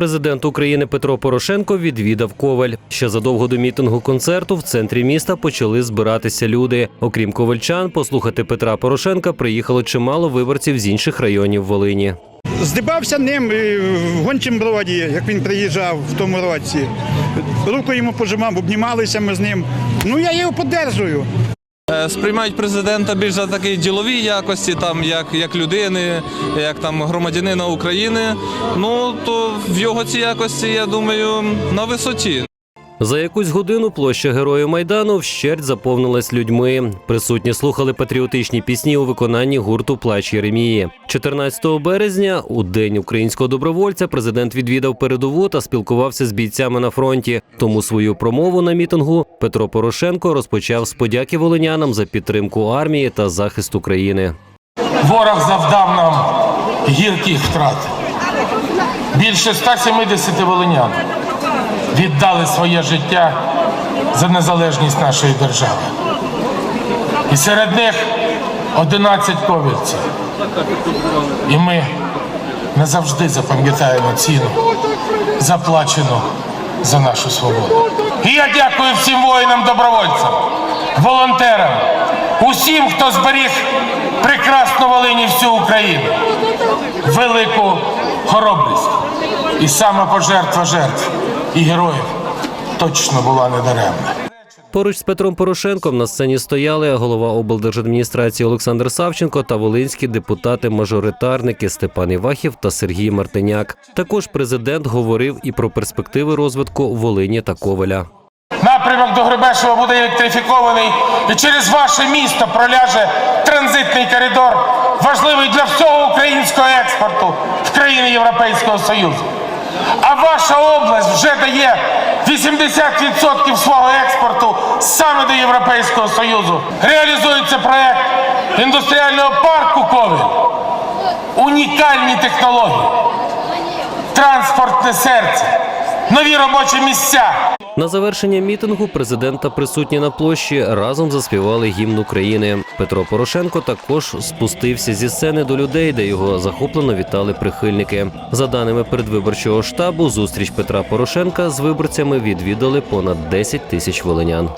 Президент України Петро Порошенко відвідав Коваль. Ще задовго до мітингу концерту в центрі міста почали збиратися люди. Окрім ковальчан, послухати Петра Порошенка приїхало чимало виборців з інших районів Волині. Здибався ним е, в гончим броді, як він приїжджав в тому році. Руку йому пожимав, обнімалися ми з ним. Ну я його підтримую. Е, Сприймають президента більш за такі ділові якості, там як, як людини, як там громадянина України. Ну то в його ці якості, я думаю, на висоті. За якусь годину площа Героїв Майдану вщерть заповнилась людьми. Присутні слухали патріотичні пісні у виконанні гурту Плач Єремії. 14 березня, у день українського добровольця, президент відвідав передову та спілкувався з бійцями на фронті. Тому свою промову на мітингу Петро Порошенко розпочав з подяки волинянам за підтримку армії та захист України. Ворог завдав нам гірких втрат. Більше 170 волинян віддали своє життя за незалежність нашої держави. І серед них 11 ковівців. І ми назавжди запам'ятаємо ціну, заплачену за нашу свободу. І я дякую всім воїнам-добровольцям, волонтерам, усім, хто зберіг прекрасну Волині всю Україну, велику хоробрість і самопожертва жертв і героїв точно була недаремна. Поруч з Петром Порошенком на сцені стояли голова облдержадміністрації Олександр Савченко та волинські депутати-мажоритарники Степан Івахів та Сергій Мартиняк. Також президент говорив і про перспективи розвитку Волині та Коваля. Напрямок до Гребешева буде електрифікований, і через ваше місто проляже транзитний коридор, важливий для всього українського експорту в країни Європейського Союзу. А ваша область вже дає 80% свого експорту саме до Європейського Союзу. Реалізується проект індустріального парку Ковель. Унікальні технології, транспортне серце, нові робочі місця. На завершення мітингу президента присутні на площі разом заспівали гімн України. Петро Порошенко також спустився зі сцени до людей, де його захоплено вітали прихильники. За даними передвиборчого штабу, зустріч Петра Порошенка з виборцями відвідали понад 10 тисяч волинян.